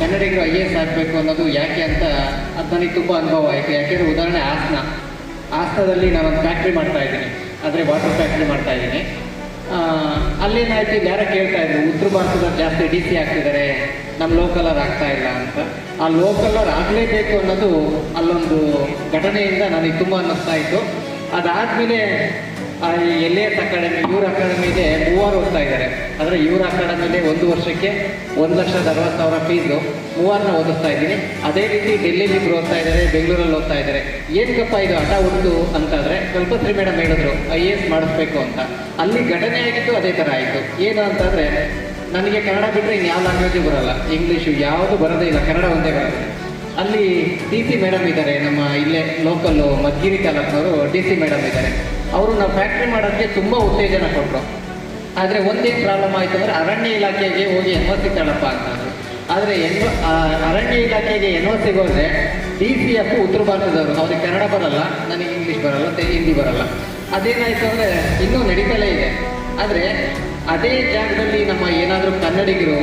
ಕನ್ನಡಿಗರು I A S ಆಗಬೇಕು ಅನ್ನೋದು ಯಾಕೆ ಅಂತ ಅದು ನನಗೆ ತುಂಬ ಅನುಭವ ಆಯಿತು. ಯಾಕೆಂದರೆ ಉದಾಹರಣೆ ಹಾಸನ ಹಾಸನದಲ್ಲಿ ನಾನೊಂದು ಫ್ಯಾಕ್ಟ್ರಿ ಮಾಡ್ತಾ ಇದ್ದೀನಿ. ಅಂದರೆ ವಾಟರ್ ಫ್ಯಾಕ್ಟ್ರಿ ಮಾಡ್ತಾ ಇದ್ದೀನಿ. ಅಲ್ಲೇನಾಯ್ತು ಇಲ್ಲಿ ಯಾರೋ ಕೇಳ್ತಾ ಇದ್ರು, ಉತ್ತರ ಭಾರತದಲ್ಲಿ ಜಾಸ್ತಿ ಡಿ ಸಿ ಆಗ್ತಿದ್ದಾರೆ ನಮ್ಮ ಲೋಕಲರ್ ಆಗ್ತಾ ಇಲ್ಲ ಅಂತ. ಆ ಲೋಕಲರ್ ಆಗಲೇಬೇಕು ಅನ್ನೋದು ಅಲ್ಲೊಂದು ಘಟನೆಯಿಂದ ನನಗೆ ತುಂಬ ಅನ್ನಿಸ್ತಾ ಇತ್ತು. ಅದಾದಮೇಲೆ ಎಲ್ ಎಸ್ ಅಕಾಡೆಮಿ ಇವ್ರ ಅಕಾಡೆಮಿಗೆ ಮೂವರು ಹೋಗ್ತಾ ಇದ್ದಾರೆ. ಅಂದರೆ ಇವರ ಅಕಾಡೆಮಿಲಿ ಒಂದು ವರ್ಷಕ್ಕೆ ಒಂದು ಲಕ್ಷದ ಅರವತ್ತು ಸಾವಿರ ಫೀಸು ಮೂವರನ್ನ ಓದಿಸ್ತಾ ಇದ್ದೀನಿ. ಅದೇ ರೀತಿ ಡೆಲ್ಲಿಲಿ ಇಬ್ಬರು ಓದ್ತಾ ಇದ್ದಾರೆ, ಬೆಂಗಳೂರಲ್ಲಿ ಓದ್ತಾ ಇದ್ದಾರೆ. ಏನಕ್ಕಪ್ಪ ಇದು ಹಠ ಉಂಟು ಅಂತಂದರೆ ಕಲ್ಪಶ್ರೀ ಮೇಡಮ್ ಹೇಳಿದ್ರು, ಐ ಎ ಎಸ್ ಮಾಡಿಸ್ಬೇಕು ಅಂತ. ಅಲ್ಲಿ ಘಟನೆ ಆಗಿತ್ತು ಅದೇ ಥರ ಆಯಿತು. ಏನು ಅಂತಂದರೆ ನನಗೆ ಕನ್ನಡ ಬಿಟ್ಟರೆ ಇನ್ಯಾವ ಲ್ಯಾಂಗ್ವೇಜು ಬರೋಲ್ಲ. ಇಂಗ್ಲೀಷು ಯಾವುದು ಬರೋದೇ ಇಲ್ಲ, ಕನ್ನಡ ಒಂದೇ ಬರೋದು ಅಲ್ಲಿ ಡಿ ಸಿ ಮೇಡಮ್ ಇದ್ದಾರೆ, ನಮ್ಮ ಇಲ್ಲೇ ಲೋಕಲ್ಲು ಮದ್ಗಿರಿ ತಾಲೂಕಿನವರು ಡಿ ಸಿ ಮೇಡಮ್ ಇದ್ದಾರೆ. ಅವರು ನಾವು ಫ್ಯಾಕ್ಟ್ರಿ ಮಾಡೋದಕ್ಕೆ ತುಂಬ ಉತ್ತೇಜನ ಕೊಟ್ಟರು ಆದರೆ ಒಂದೇ ಪ್ರಾಬ್ಲಮ್ ಆಯಿತು ಅಂದರೆ ಅರಣ್ಯ ಇಲಾಖೆಗೆ ಹೋಗಿ ಎನ್ ಒ ಸಿ ತಳಪ್ಪ ಆದರೆ ಎನ್ ಅರಣ್ಯ ಇಲಾಖೆಗೆ ಎನ್ ಒ ಸಿಗೆ ಹೋದರೆ ಡಿ ಸಿ ಎಫ್ ಉತ್ತರ ಭಾರತದವರು, ಅವ್ರಿಗೆ ಕನ್ನಡ ಬರಲ್ಲ, ನನಗೆ ಇಂಗ್ಲೀಷ್ ಬರಲ್ಲ ಹಿಂದಿ ಬರಲ್ಲ. ಅದೇನಾಯಿತು ಅಂದರೆ ಇನ್ನೂ ನಡೀತಲೇ ಇದೆ. ಆದರೆ ಅದೇ ಜಾಗದಲ್ಲಿ ನಮ್ಮ ಏನಾದರೂ ಕನ್ನಡಿಗರು,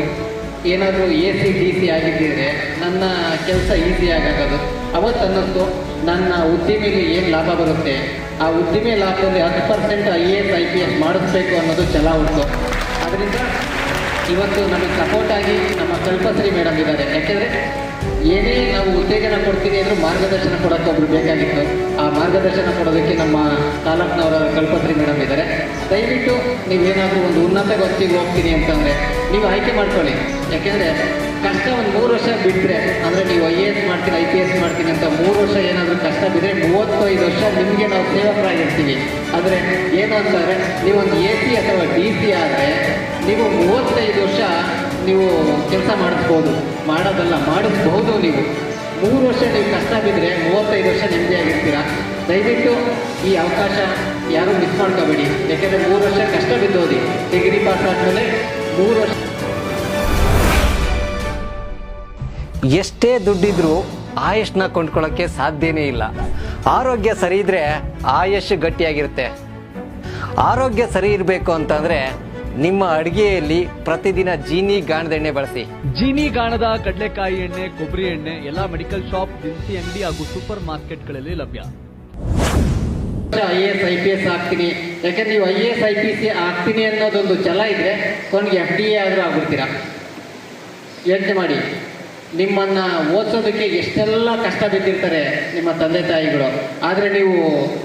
ಏನಾದರೂ ಎ ಸಿ ಡಿ ಸಿ ಆಗಿದ್ದಿದ್ರೆ ನನ್ನ ಕೆಲಸ ಈಸಿ ಆಗೋದು. ಅವತ್ತು ಅನ್ನಿಸ್ತು ನನ್ನ ಉದ್ದಿಮೆಗೆ ಏನು ಲಾಭ ಬರುತ್ತೆ? ಆ ಉದ್ದಿಮೆ ಲಾಭದಲ್ಲಿ ಹತ್ತು percent I A S, I P S ಮಾಡಿಸ್ಬೇಕು ಅನ್ನೋದು ಛಲ ಉಂಟು. ಅದರಿಂದ ಇವತ್ತು ನಮಗೆ ಸಪೋರ್ಟ್ ಆಗಿ ನಮ್ಮ ಕಲ್ಪಶ್ರೀ ಮೇಡಮ್ ಇದ್ದಾರೆ. ಯಾಕೆಂದರೆ ಏನೇ ನಾವು ಉತ್ತೇಜನ ಕೊಡ್ತೀವಿ ಅಂದರೂ ಮಾರ್ಗದರ್ಶನ ಕೊಡೋಕ್ಕೆ ಒಬ್ರು ಬೇಕಾಗಿತ್ತು. ಆ ಮಾರ್ಗದರ್ಶನ ಕೊಡೋದಕ್ಕೆ ನಮ್ಮ ತಾಲೂಕಿನವರ ಕಲ್ಪಶ್ರೀ ಮೇಡಮ್ ಇದ್ದಾರೆ. ದಯವಿಟ್ಟು ನೀವೇನಾದರೂ ಒಂದು ಉನ್ನತ ಗೊತ್ತಿಗೆ ಹೋಗ್ತೀನಿ ಅಂತಂದರೆ ನೀವು ಆಯ್ಕೆ ಮಾಡ್ಕೊಳ್ಳಿ. ಯಾಕೆಂದರೆ ಕಷ್ಟ ಒಂದು ಮೂರು ವರ್ಷ ಬಿಟ್ಟರೆ ಅಂದರೆ ನೀವು ಐ ಎ ಎಸ್ ಮಾಡ್ತೀನಿ ಐ ಪಿ ಎಸ್ ಮಾಡ್ತೀನಿ ಅಂತ ಮೂರು ವರ್ಷ ಏನಾದರೂ ಕಷ್ಟ ಬಿದ್ದರೆ ಮೂವತ್ತೈದು ವರ್ಷ ನಿಮಗೆ ನಾವು ಸೇವಕರಾಗಿರ್ತೀವಿ. ಆದರೆ ಏನು ಅಂತಂದರೆ ನೀವೊಂದು ಎ ಸಿ ಅಥವಾ ಡಿ ಸಿ ಆದರೆ ನೀವು ಮೂವತ್ತೈದು ವರ್ಷ ನೀವು ಕೆಲಸ ಮಾಡಿಸ್ಬೋದು. ಮಾಡೋದಲ್ಲ, ಮಾಡಿಸ್ಬಹುದು ನೀವು. ಮೂರು ವರ್ಷ ನೀವು ಕಷ್ಟ ಬಿದ್ದರೆ ಮೂವತ್ತೈದು ವರ್ಷ ನಿಮಗೆ ನೆಮ್ಮದಿಯಾಗಿರ್ತೀರ ದಯವಿಟ್ಟು ಈ ಅವಕಾಶ ಯಾರೂ ಮಿಸ್ ಮಾಡ್ಕೋಬೇಡಿ. ಯಾಕೆಂದರೆ ಮೂರು ವರ್ಷ ಕಷ್ಟ ಬಿದ್ದೋದಿ. ಡಿಗ್ರಿ ಪಾಸ್ ಆದಮೇಲೆ ಮೂರು ವರ್ಷ ಎಷ್ಟೇ ದುಡ್ಡಿದ್ರೂ ಆಯುಷ್ನ ಕೊಂಡ್ಕೊಳ್ಳೋಕ್ಕೆ ಸಾಧ್ಯನೇ ಇಲ್ಲ. ಆರೋಗ್ಯ ಸರಿ ಇದ್ರೆ ಆಯುಷ್ ಗಟ್ಟಿಯಾಗಿರುತ್ತೆ. ಆರೋಗ್ಯ ಸರಿ ಇರಬೇಕು ಅಂತಂದ್ರೆ ನಿಮ್ಮ ಅಡುಗೆಯಲ್ಲಿ ಪ್ರತಿದಿನ ಜೀನಿ ಗಾಣದ ಎಣ್ಣೆ ಬಳಸಿ. ಜೀನಿ ಗಾಣದ ಕಡಲೆಕಾಯಿ ಎಣ್ಣೆ ಕೊಬ್ಬರಿ ಎಣ್ಣೆ ಎಲ್ಲ ಮೆಡಿಕಲ್ ಶಾಪ್ ದಿನಸಿ ಅಂಗಡಿ ಹಾಗೂ ಸೂಪರ್ ಮಾರ್ಕೆಟ್ಗಳಲ್ಲಿ ಲಭ್ಯ. I A S I P S ಆಗ್ತೀನಿ ಯಾಕಂದ್ರೆ ನೀವು I A S I P C ಆಗ್ತೀನಿ ಅನ್ನೋದೊಂದು ಛಲ ಇದ್ರೆ ಕೊನೆಗೆ ಎಫ್ ಡಿ ಎ ಆದರೂ ಆಗ್ಬಿಡ್ತೀರಾ? ಯೋಚನೆ ಮಾಡಿ. ನಿಮ್ಮನ್ನ ಓದಿಸೋದಕ್ಕೆ ಎಷ್ಟೆಲ್ಲ ಕಷ್ಟ ಬಿದ್ದಿರ್ತಾರೆ ನಿಮ್ಮ ತಂದೆ ತಾಯಿಗಳು. ಆದರೆ ನೀವು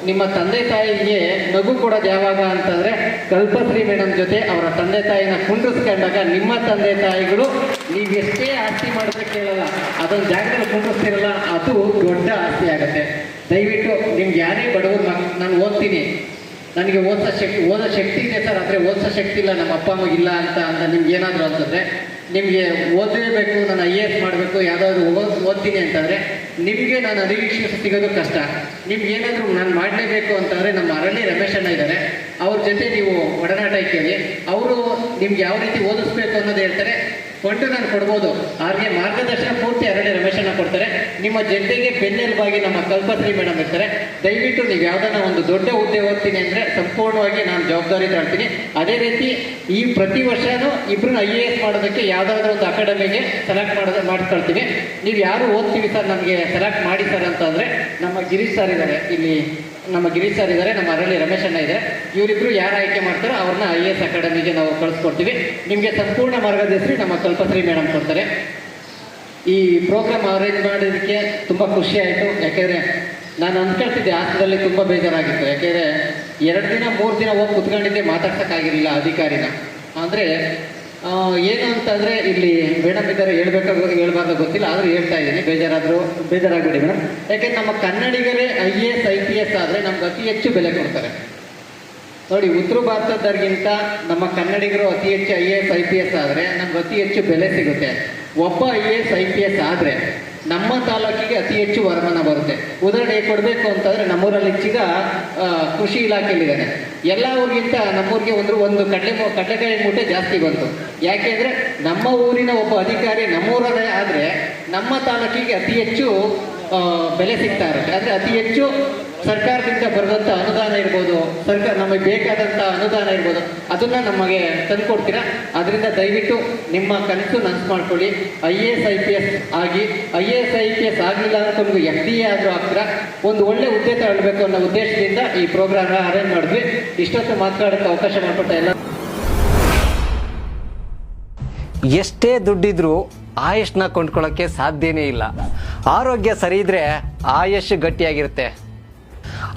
ನಿಮ್ಮ ತಂದೆ ತಾಯಿಗೆ ನಗು ಕೊಡೋದು ಯಾವಾಗ ಅಂತಂದರೆ ಕಲ್ಪಶ್ರೀ ಮೇಡಮ್ ಜೊತೆ ಅವರ ತಂದೆ ತಾಯಿನ ಕುಂಡ್ರಿಸ್ಕೊಂಡಾಗ ನಿಮ್ಮ ತಂದೆ ತಾಯಿಗಳು ನೀವು ಎಷ್ಟೇ ಆಸ್ತಿ ಮಾಡಿದ್ರೆ ಕೇಳಲ್ಲ. ಅದೊಂದು ಜಾಗದಲ್ಲಿ ಕುಂಡ್ರಿಸ್ತಿರಲ್ಲ, ಅದು ದೊಡ್ಡ ಆಸ್ತಿ ಆಗುತ್ತೆ. ದಯವಿಟ್ಟು ನಿಮ್ಗೆ ಯಾರೇ ಬಡವರು ನಾನು ಓದ್ತೀನಿ. ನನಗೆ ಓದಿಸೋ ಶಕ್ತಿ ಓದೋ ಶಕ್ತಿ ಇದೆ ಸರ್, ಆದರೆ ಓದಿಸೋ ಶಕ್ತಿ ಇಲ್ಲ, ನಮ್ಮ ಅಪ್ಪ ಅಮ್ಮಗೆ ಇಲ್ಲ ಅಂತ ಅಂತ ನಿಮ್ಗೆ ಏನಾದರೂ ಅಂತಂದರೆ ನಿಮಗೆ ಓದಲೇಬೇಕು ನಾನು ಐ ಎ ಎಸ್ ಮಾಡಬೇಕು, ಯಾವುದಾದ್ರು ಓದ್, ಓದ್ತೀನಿ ಅಂತಂದರೆ ನಿಮಗೆ ನಾನು ಅನಿರೀಕ್ಷೆ ಸಿಗೋದು ಕಷ್ಟ. ನಿಮ್ಗೆ ಏನಾದರೂ ನಾನು ಮಾಡಲೇಬೇಕು ಅಂತಂದರೆ ನಮ್ಮ ಅರಳಿ ರಮೇಶ್ ಅಣ್ಣ ಇದ್ದಾರೆ ಅವ್ರ ಜೊತೆ ನೀವು ಒಡನಾಟ ಇಕ್ಕೇಳಿ ಅವರು ನಿಮ್ಗೆ ಯಾವ ರೀತಿ ಓದಿಸ್ಬೇಕು ಅನ್ನೋದು ಹೇಳ್ತಾರೆ. ಫಂಡು ನಾನು ಕೊಡ್ಬೋದು. ಅವ್ರಿಗೆ ಮಾರ್ಗದರ್ಶನ ಪೂರ್ತಿ ಅರಣ್ಯ ರಮೇಶನ ಕೊಡ್ತಾರೆ. ನಿಮ್ಮ ಜೊತೆಗೆ ಬೆನ್ನೆಲುಬಾಗಿ ನಮ್ಮ ಕಲ್ಪಶ್ರೀ ಮೇಡಮ್ ಇರ್ತಾರೆ. ದಯವಿಟ್ಟು ನೀವು ಯಾವ್ದಾನ ಒಂದು ದೊಡ್ಡ ಹುದ್ದೆ ಹೋಗ್ತೀನಿ ಅಂದರೆ ಸಂಪೂರ್ಣವಾಗಿ ನಾನು ಜವಾಬ್ದಾರಿ ತಾಳ್ತೀನಿ ಅದೇ ರೀತಿ ಈ ಪ್ರತಿ ವರ್ಷನೂ ಇಬ್ಬರನ್ನ ಐ ಎ ಎಸ್ ಮಾಡೋದಕ್ಕೆ ಯಾವುದಾದ್ರೂ ಒಂದು ಅಕಾಡೆಮಿಗೆ ಸೆಲೆಕ್ಟ್ ಮಾಡೋದು ಮಾಡ್ಕೊಳ್ತೀವಿ ನೀವು ಯಾರು ಓದ್ತೀವಿ ಸರ್ ನಮಗೆ ಸೆಲೆಕ್ಟ್ ಮಾಡಿ ಸರ್ ಅಂತಂದರೆ ನಮ್ಮ ಗಿರೀಶ್ ಸರ್ ಇದ್ದಾರೆ. ಇಲ್ಲಿ ನಮ್ಮ ಗಿರೀಶ್ ಸರ್ ಇದ್ದಾರೆ ನಮ್ಮ ಅರಳಿ ರಮೇಶ್ ಅಣ್ಣ ಇದ್ದಾರೆ ಇವರಿಬ್ರು ಯಾರು ಆಯ್ಕೆ ಮಾಡ್ತಾರೋ ಅವ್ರನ್ನ ಐ ಎಸ್ ಅಕಾಡೆಮಿಗೆ ನಾವು ಕಳಿಸ್ಕೊಡ್ತೀವಿ. ನಿಮಗೆ ಸಂಪೂರ್ಣ ಮಾರ್ಗದರ್ಶಿ ನಮ್ಮ ಕಲ್ಪಶ್ರೀ ಮೇಡಮ್ ಕೊಡ್ತಾರೆ. ಈ ಪ್ರೋಗ್ರಾಮ್ ಅರೇಂಜ್ ಮಾಡೋದಕ್ಕೆ ತುಂಬ ಖುಷಿ ಆಯಿತು. ಯಾಕೆಂದರೆ ನಾನು ಅಂದ್ಕೊಳ್ತಿದ್ದೆ ಹಾಸನದಲ್ಲಿ ತುಂಬ ಬೇಜಾರಾಗಿತ್ತು. ಯಾಕೆಂದರೆ ಎರಡು ದಿನ, ಮೂರು ದಿನ ಹೋಗಿ ಕುತ್ಕೊಂಡಿದ್ದೆ, ಮಾತಾಡ್ಸೋಕ್ಕಾಗಿರಲಿಲ್ಲ ಅಧಿಕಾರಿನ. ಅಂದರೆ ಏನು ಅಂತಂದರೆ ಇಲ್ಲಿ ಮೇಡಮ್ ಇದ್ದಾರೆ, ಹೇಳ್ಬೇಕಾಗ ಹೇಳ್ಬಾರ್ದು ಗೊತ್ತಿಲ್ಲ, ಆದರೂ ಹೇಳ್ತಾ ಇದ್ದೀನಿ. ಬೇಜಾರಾದರೂ ಬೇಜಾರಾಗ್ಬಿಡಿ ಮೇಡಮ್ ಯಾಕೆಂದ್ರೆ ನಮ್ಮ ಕನ್ನಡಿಗರೇ I A S, I P S ಆದರೆ ನಮ್ಗೆ ಅತಿ ಹೆಚ್ಚು ಬೆಲೆ ಕೊಡ್ತಾರೆ. ನೋಡಿ, ಉತ್ತರ ಭಾರತದವ್ರಿಗಿಂತ ನಮ್ಮ ಕನ್ನಡಿಗರು ಅತಿ ಹೆಚ್ಚು I A S, I P S ಆದರೆ ನಮ್ಗೆ ಅತಿ ಹೆಚ್ಚು ಬೆಲೆ ಸಿಗುತ್ತೆ. ಒಬ್ಬ I A S, I P S ಆದರೆ ನಮ್ಮ ತಾಲೂಕಿಗೆ ಅತಿ ಹೆಚ್ಚು ವರಮಾನ ಬರುತ್ತೆ. ಉದಾಹರಣೆ ಕೊಡಬೇಕು ಅಂತಂದರೆ ನಮ್ಮೂರಲ್ಲಿ ಹೆಚ್ಚಿಗ ಕೃಷಿ ಇಲಾಖೆಯಲ್ಲಿದ್ದಾರೆ. ಎಲ್ಲ ಊರಿಗಿಂತ ನಮ್ಮೂರಿಗೆ ಒಂದು ಒಂದು ಕಡಲೆ ಕಡಲೆಕಾಯಿ ಮೂಟೆ ಜಾಸ್ತಿ ಬಂತು. ಯಾಕೆಂದರೆ ನಮ್ಮ ಊರಿನ ಒಬ್ಬ ಅಧಿಕಾರಿ ನಮ್ಮೂರಲ್ಲೇ ಆದರೆ ನಮ್ಮ ತಾಲೂಕಿಗೆ ಅತಿ ಹೆಚ್ಚು ಬೆಲೆ ಸಿಗ್ತಾ ಇರುತ್ತೆ. ಅಂದರೆ ಅತಿ ಹೆಚ್ಚು ಸರ್ಕಾರದಿಂದ ಬರೆದಂಥ ಅನುದಾನ ಸರ್ಕಾರ ನಮಗೆ ಬೇಕಾದಂಥ ಅನುದಾನ ಇರ್ಬೋದು. ಅದನ್ನ ನಮಗೆ ತಂದುಕೊಡ್ತೀರಾ ಅದರಿಂದ ದಯವಿಟ್ಟು ನಿಮ್ಮ ಕನಸು ನನಸು ಮಾಡ್ಕೊಳ್ಳಿ I A S, I P S ಆಗಿ, I A S, I P S ಆಗಲಿಲ್ಲ ಅನ್ಕೊಂಡು ಎಫ್ ಡಿ ಎ ಆದರೂ ಆಗ್ತೀರಾ? ಒಂದು ಒಳ್ಳೆ ಹುದ್ದೆ ತಗೊಳ್ಬೇಕು ಅನ್ನೋ ಉದ್ದೇಶದಿಂದ ಈ ಪ್ರೋಗ್ರಾಮ್ನ ಅರೇಂಜ್ ಮಾಡಿದ್ವಿ. ಇಷ್ಟೊತ್ತು ಮಾತಾಡೋಕ್ಕೆ ಅವಕಾಶ ಮಾಡಿಕೊಟ್ಟ ಎಲ್ಲ ಎಷ್ಟೇ ದುಡ್ಡಿದ್ರೂ ಆಯುಷ್ನ ಕೊಂಡ್ಕೊಳ್ಳೋಕ್ಕೆ ಸಾಧ್ಯನೇ ಇಲ್ಲ. ಆರೋಗ್ಯ ಸರಿ ಇದ್ರೆ ಆಯುಷ್ ಗಟ್ಟಿಯಾಗಿರುತ್ತೆ.